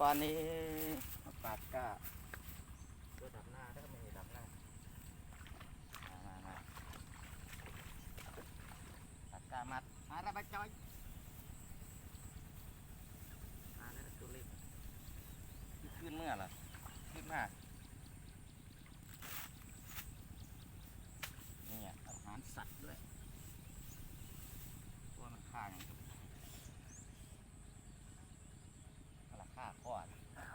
ตอนนี้มาปาดก็ตัวดับหน้าถ้าไม่ดับหน้ามามามาปาดกามัดมาระบายจอยมาแล้วตัวเล็กขึ้นเมื่อล่ะขึ้นมาเนี่ยอาหารสัตว์ด้วยตัวมันฆ่าอย่าง ราคาข้อนะ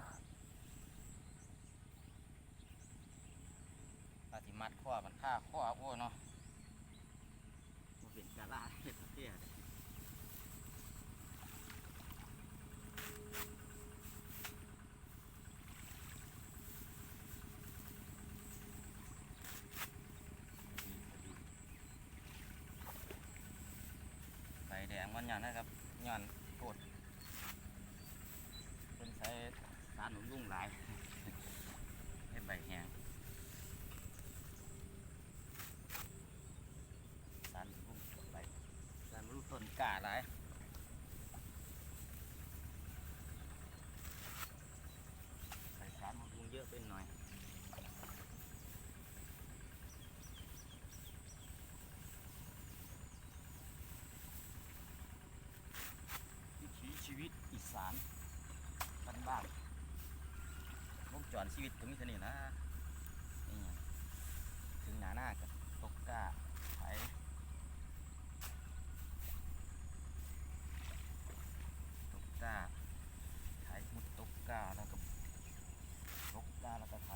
ปฏิ มัดข้อมันค่าข้อโอ้เนาะมันเป็นกะลาเฮ็ดเตี้ยเลยใบแดงมันหย่อนนะครับหย่อนโคตรเป็นใช้สารหนุนยุ่งหลาย ให้ใบแห้งสารหนุนยุ่งใบสารหนุนต้นกล้าหลายใส่สารหนุนยุ่งเยอะไปหน่อยวิถีชีวิตอี สานบ้านบ้านวงจรชีวิตก็มีเท่านี้นะนี่ถึงหนาหน้ากับตกกล้าไถตกกล้าไถมุดตกกล้าแล้วก็ตกกล้าแล้วก็ไถ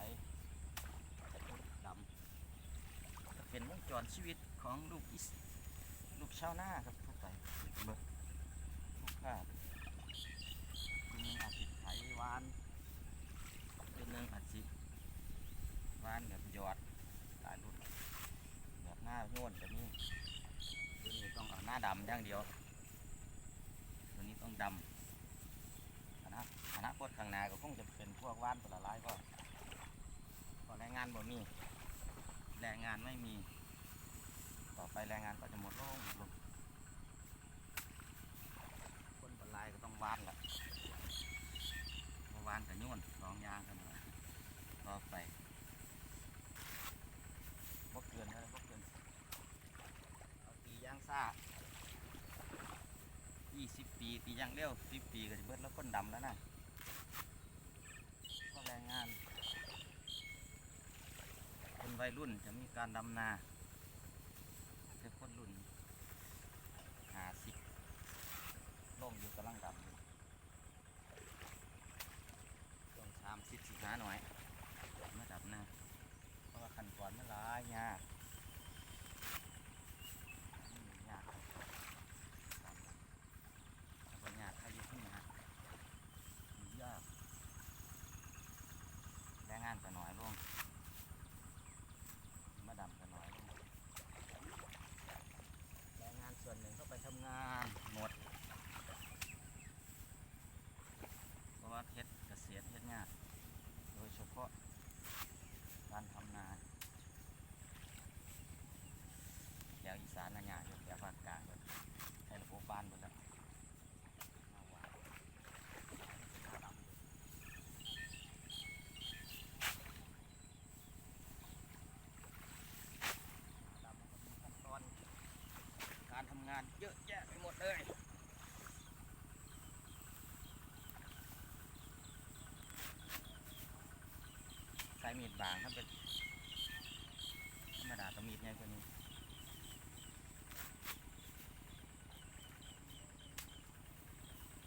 มุดำเป็นวงจรชีวิตของลูกอิสลูกชาวนาครับทั่วไปเบิกทุกข้า คืนหนึงอาจจะไถวานคืนหนึงอาจจะวานแบบหยอดตายรุ่นแบบหน้าโยนแบบนี้ตัวนี้ต้องเอาหน้าดำอย่างเดียวตัวนี้ต้องดำอนาอนาคตข้างหน้าก็คงจะเป็นพวกว่านผลละลายก็พอแรงงานบ่มีแรงงานไม่มี ต่อไปแรงงานก็จะหมดลงหมดลงคนผลายก็ต้องว่านละวานกับโยนสองอยางกันนะต่อไปพกเกินแล้วพกเกินเอา ตีย่างซ่า20ปีตีย่างเร็ว10ปีก็จะเบิดแล้วคนดำแล้วนะก็แรงงาน คนวัยรุ่นจะมีการดำนาแต่คนรุ่นหาสิบลงอยู่กำลังดำอยู่ต้องสามสิบสิบห้าหน่อยมาดับหน้าเพราะว่าขั้นตอนมันหลายยากอืมยากครับถ้าบ่ยากใครอยุ่ข้างหน้ามันยากแรงงานก็น้อยลงมาดำก็น้อยลงแรงงานส่วนหนึ่งเข้าไปทำงานหมด เพราะว่าเฮ็ดเกษตรเฮ็ดงานโดยเฉพาะการทำนาแถวอีสานนะยากอยู่แถวภาคกลางก็ใช้ระบบบ้านหมดแล้วนาหวานนาดำอยู่นาดำมันก็มีขั้นตอนกานเยอะแยะไปหมดเลยใช้มีดบางถ้าเป็นธรรมดาต้อมีดใหญ่กว่านี้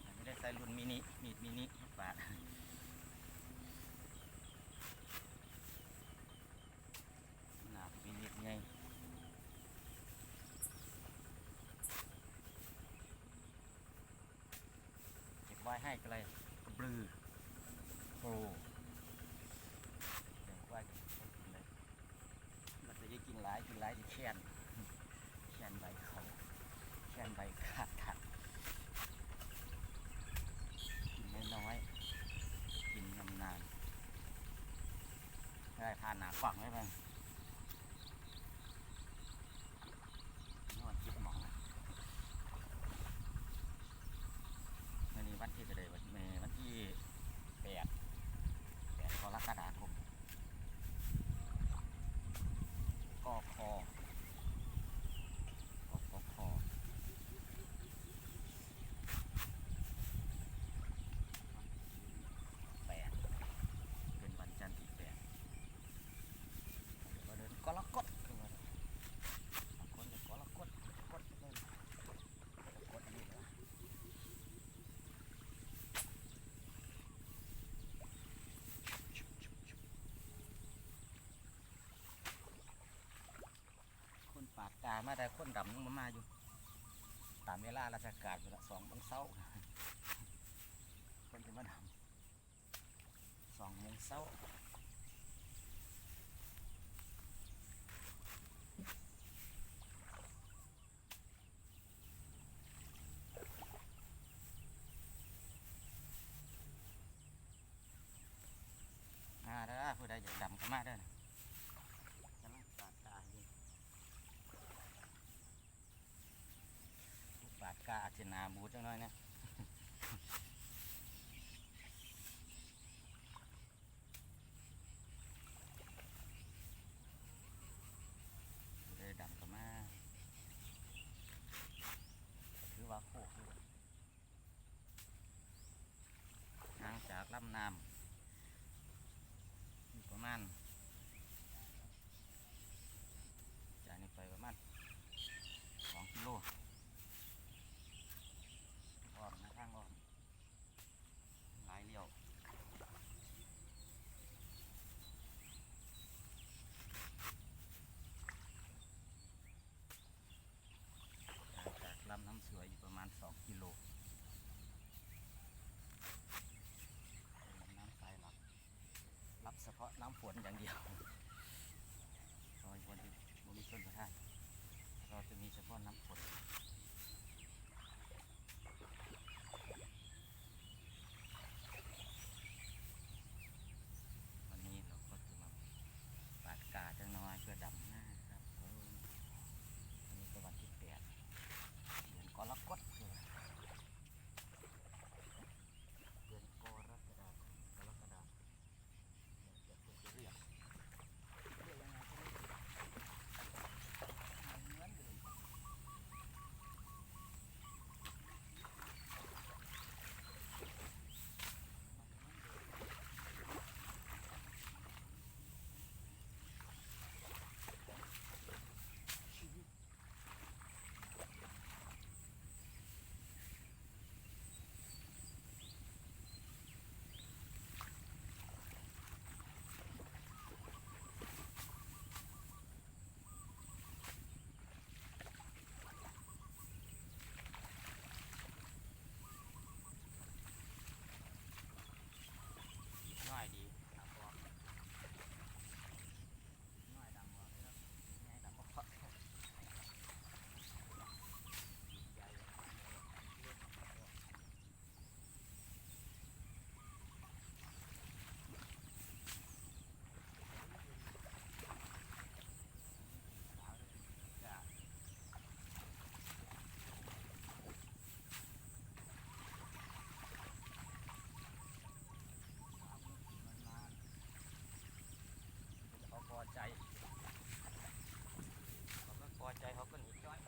แต่ไม่ได้ใช้รุ่นมินิมีดมินิลูกบาทหนาเป็นมีดใหญ่ เก็บไว้ให้ก็เลยกระบลือโอ้เดี๋ยวว่าจะต้องกินเลยเราจะกินหลายกินหลายจะแค้นแค้นใบเขาแค้นใบขาดขาดกินน้อยๆกินนานๆได้ทานหนาฝังไว้บ้างนวดจิบหมองนะวันนี้วันที่จะเลยวันเมวันที่ มาได้คนดำยังมามาอยู่ ตามเวลาราชการเวลาสองโมงเช้าคนจะมาดำสองโมงเช้ามาเด้อผู้ใดอยากดำก็มาเด้อนะกำลังปาดตาอยู่ ปาดกาอาจนาบูจังน้อยนะเลยดำก็มาคือว่าโคกอยู่ห่างจากลำน้ำอยู่ประมาณ จากนี้ไปประมาณสองกิโลอ้อมนะทางอ้อมหลายเลี้ยว ห่างจากลำน้ำสวยอยู่ประมาณ 2 กิโลเป็นลำน้ำสายหลัก รับเฉพาะน้ำฝนอย่างเดียวรอยวันที่บุรีชนประทานเราจะมีเฉพาะน้ำฝนนี้เราก็จะมาปาดกาจังน้อยเพื่อดำหน้าครับผมวันนี้ก็วันที่แปด เดือนกรกฎคือเดือนกรกฎาคมกรกฎาคมเดี๋ยวจะเรียกเรียกยังไงก็ไม่ถูกเหมือนเดิมชีวิต น้อยดีครับบอกน้อยดังกว่าครับง่ายดังกว่าเพราะใหญ่เล็กจ้ะมันนานเขาพ อใจเขาก็พอใจเขาก็หนีจ้อย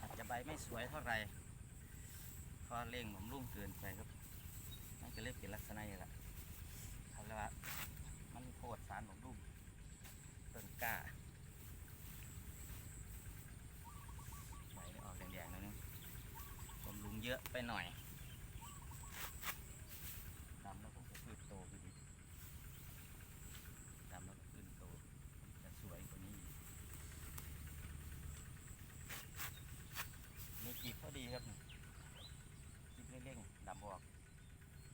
อาจจะใบ ไม่สวยเท่าไหร่พอเร่งผมรุ่งเกินไปครับ มันก็เลยเป็นลักษณะอย่างนี้แหละเขาเรียกว่ามันโคตรสารผมรุ่งต้นกล้าใบออกแดงๆแล้วนึงผมลุงเยอะไปหน่อยดำแล้วผมก็พืชโตขึ้นอีกดำแล้วก็ขึ้นโตจะสวยกว่านี้อีก มีจีบพอดีครับนี่จีบเร่งๆดำบอก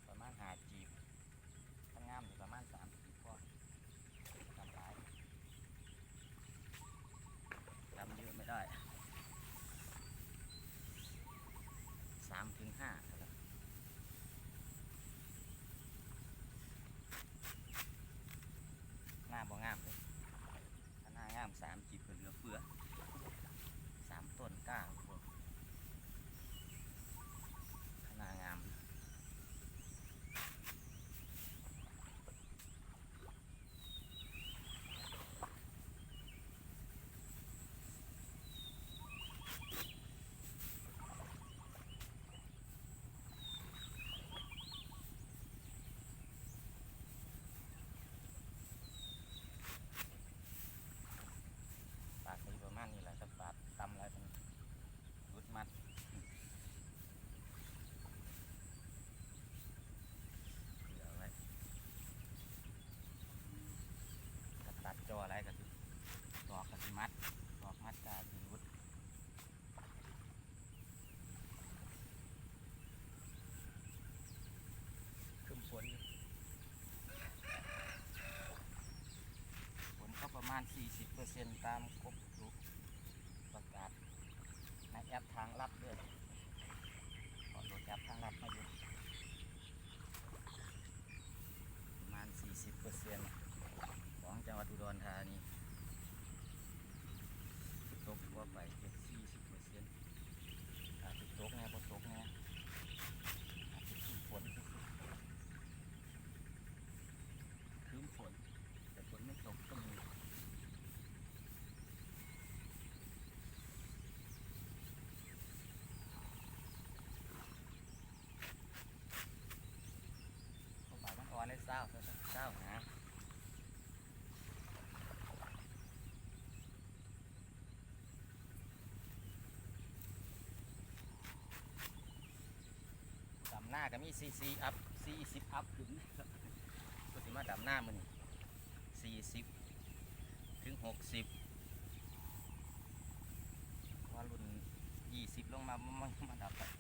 ประมาณหาจีบถ้างามอยู่ประมาณสามจีบพอดำหลายดำเยอะไม่ได้สามถึง ห้า ก็สิดอกก็สิมัดดอกมัดก็สิดาเก้านะดำหน้าก็มีซีซีอัพซีสิบอัพถึงก็สิมาดำหน้ามันสี่สิบถึงหกสิบว่ารุ่นยี่สิบลงมามันมาดำไป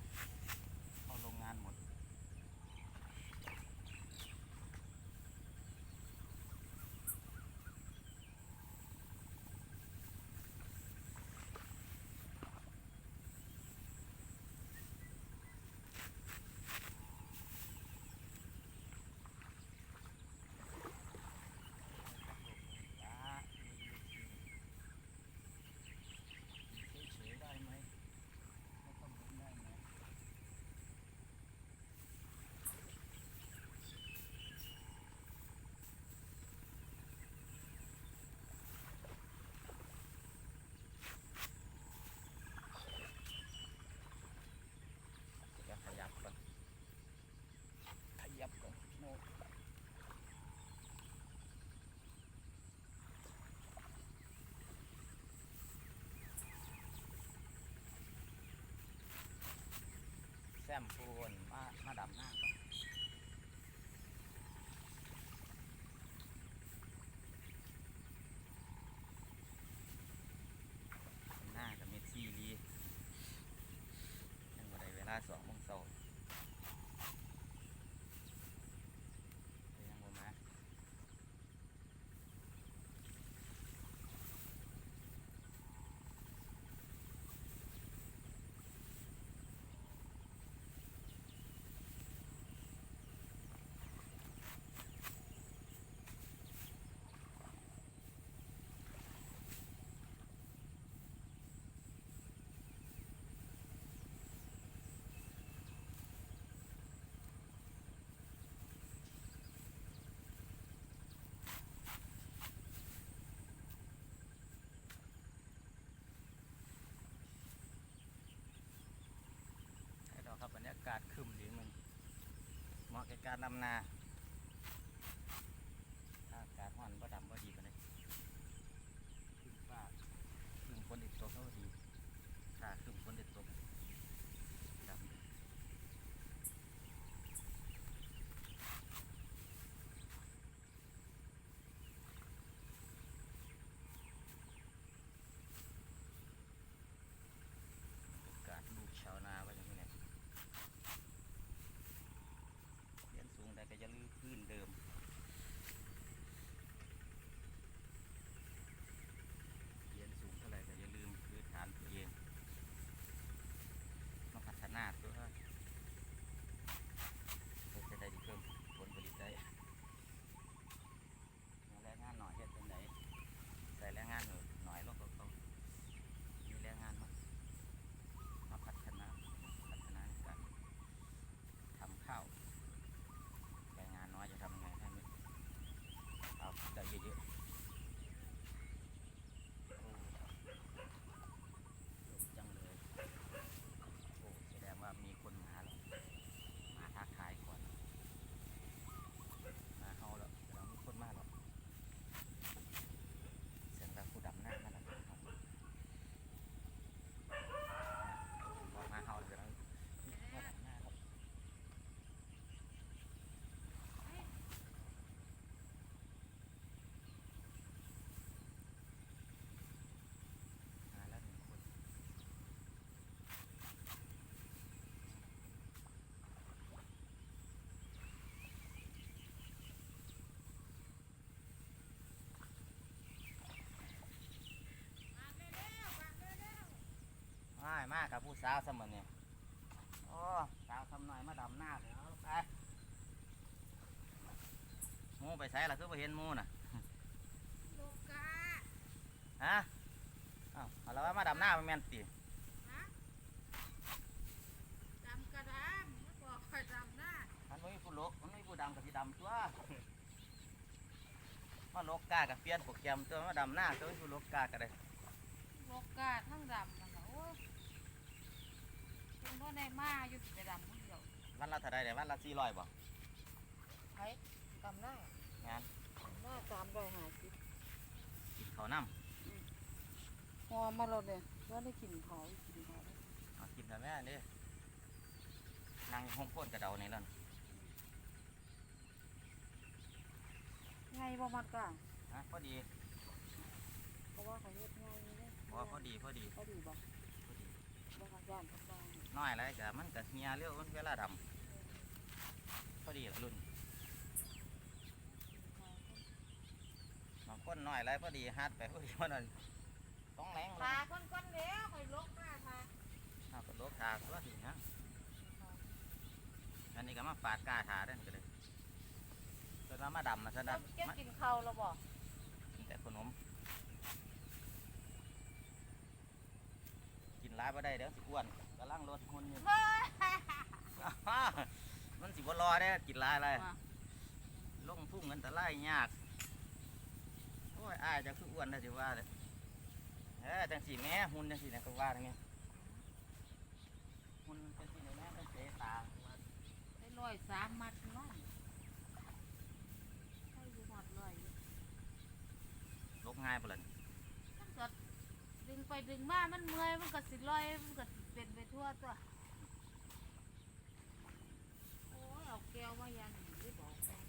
shampoo ากาศครึมดีมึงเหมาะกับการดำนา นเดิม ผู้สาวสมันเนี่ยโอ้สาวทำหน่อยมาดำหน้าเลยเอาไปหมูไปใส่ละคือไปเห็นหมูน่ะโลกาฮะอ้าวเอาแล้วว่ามาดำหน้ามันแม่นตีฮะดำกระดามแล้วบอกคอยดำหน้ามันไม่มีผู้ลกมันไม่มีผู้ดำกับที่ดำตัวมาลกกากับเปลี่ยนโปรแกรมตัวมาดำหน้าตัวมีผู้ลกกากันเลยโลกาทั้งดำมันน่ะโอ้ยเป็นพ่อในมาอยู่ สิไปดำคนเดียววันละเท่าไรเนี่ยวันละสี่ร้อยบ่ไผกำหน้างานกำหน้าสามร้อยห้าสิบกินข้าวน้พอมาเราเนี่ยว่าได้กินเขากินเขาำเอากินแต่แม่นี่นางอยู่ห้องโพ่นกระเดานี่แล้วนะไงบ่มัดกะฮะพอดีเพราะว่าเขาเฮ็ดไงเนี่ยพอพอดีพอดีเขาดีบ่พอดีบ่ค่ะย่านเพิ่นบ้าง น้อยไรแต่มันกับเฮียเร็วมันเวลาดำพอดีละรุ่นบางคนน้อยไรพอดีฮัดไปพอดีมันนั่นต้องแรงเลพายคนคนเดียวคอยลกมาพาเอากระโดดขาตัวสินะอันนี้ก็มาปาดกาถาได้ก็เลยจนว่ามาดำมาซะแล้ดัวบแกกินข้าวแล้วบ่กินแต่ขนม กินร้ายบ่ได้เดี๋ยวสิอ้วนกำลั งลดหุ่นอยู่เฮ้ยมันสิบ่รอได้กินร้ายอะไรลงพุ่งเงินแต่ไล่ยากโอ้ยอายจะคืออ้วนได้สิว่าเลยเออจังสีแม่หุ่นจังสีนะก็ว่าอย่างเงี้ยหุ่นจังสีแม่เป็นเสตาได้ร้อยสามมัดน้องให้อยู่หอดร้อยอยู่ลกง่ายปะล่ะมันก็ดึงไปดึงมา มันเมื่อย มันก็สิลอย มันก็สิ เป็นไปทั่วตัวโอ้ยเอาแก้วมายันหรือบอกแฟน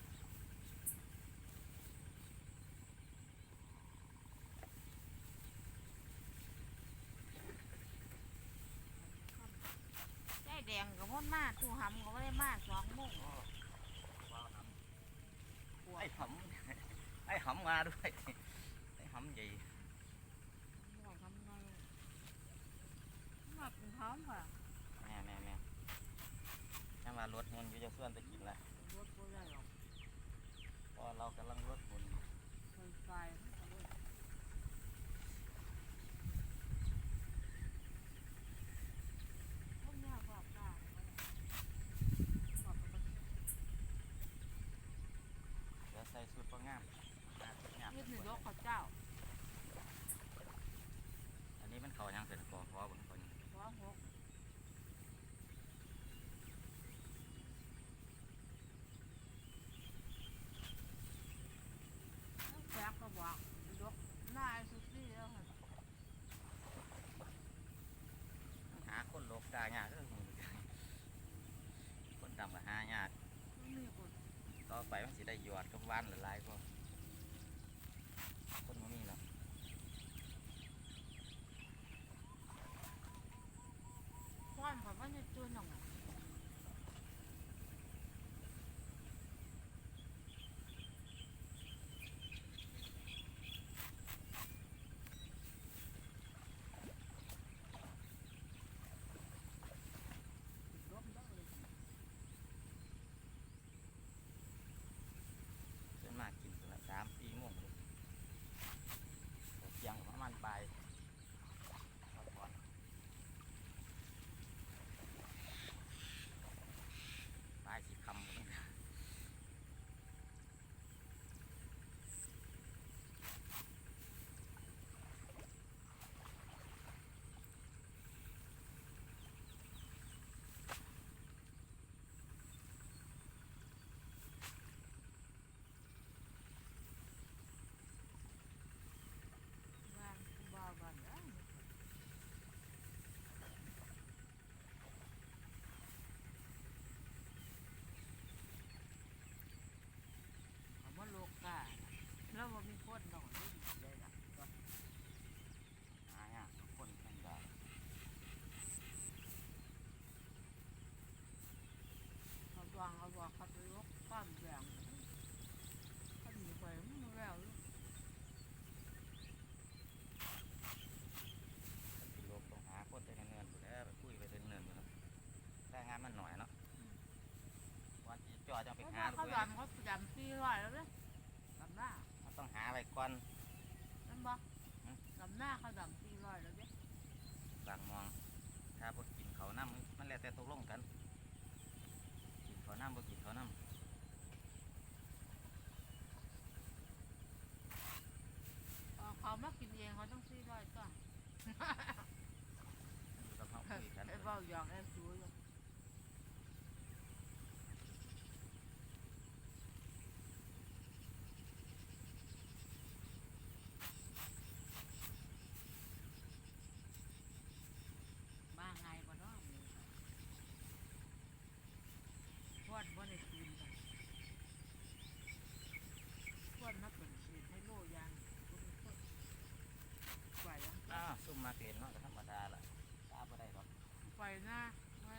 ใจแดงกับมดมาตู้หำก็ไม่ได้มาสองโมงไอ้หำไอ้หำมาด้วย ไอ้หำใหญ่ บอกทำไง มาเป็นท้องค่ะแม่แม่แม่แม่มารถหุ่นอยู่จะส่วนจะกินละรถก็ได้หรอกเพราะเรากำลังลดหุ่นเคยไฟพวกเนี้ยบอกได้บอกไปเดี๋ยวใส่สูตรพองามอะงามยืดหนึ่งยกข้าวเจ้า อันนี้มันเขายังเสร็จกอพอบน ค จะไปเพราะหาเขาเลยดำเขาดำสี่ร้อยแล้วเนี่ยดำหน้ามันต้องหาอะไว้ก่อนนั่นบ่อืมดำหน้าเขาดำสี่ร้อยแล้วเนี่ยบางมอง ถ้าพวกกินเขาน้ำมันแล้วแต่ตกลงกัน กินเขาน้ำบ่กินเขาน้ำเขามากินเองเขาต้องสี่ร้อยจ้อยู่กับเขาคุยกันไอ้เบ้าหยอกไอ้สูอยู่บ้าไงบ่เนาะหมูพวดบ่ได้คืนกันพวดมาเป็นสีให้โลยางบ่มีคนไหวยัง อ้าวซุ่มมาเกณฑ์เนาะก็ธรรมดาล่ะตาบ่ได้หรอก ไปหน้าไม่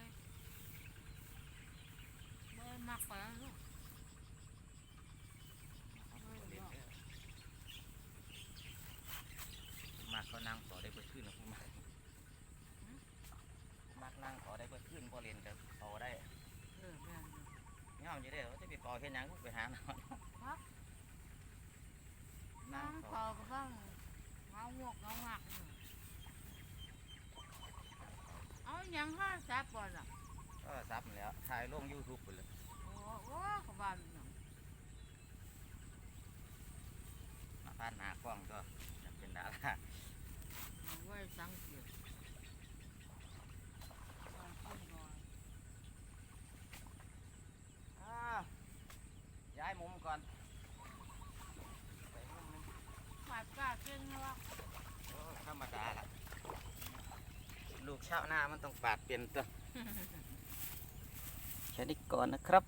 ไม่มักไปแล้วลูก เขาบ่เล่นเด้อผู้มากเขานั่งต่อได้เบิดขึ้นนะผู้มากมากนั่งต่อได้ เบิดขึ้นพอเล่นกับต่อได้เออแม่นอยู่เงาอยู่เด้อว่าจะไปต่อเฮ็ดหยังกูไปหาเนาะครับนั่นั่งงต่อเฝ้าก็บ้างเงางวกเงาหักอยู่เอาหยังห้าแซ่บบ่ล่ะ ก็ซับมันแหล้วถ่ายลง YouTube ไปเลยโอ้โอ้ขบานหยังมาพาดหน้ากล้องก็อยากเป็นดาราเอาไว้สังเกตว่าคนรอย อ้าวย้ายมุมก่อนไปมุมหนึง ขาดกล้าเก่งนะวะ โอ้ธรรมดาละลูก ชาวนามันต้องปาดเปลี่ยนตัวแค่นี้ก่อนนะครับ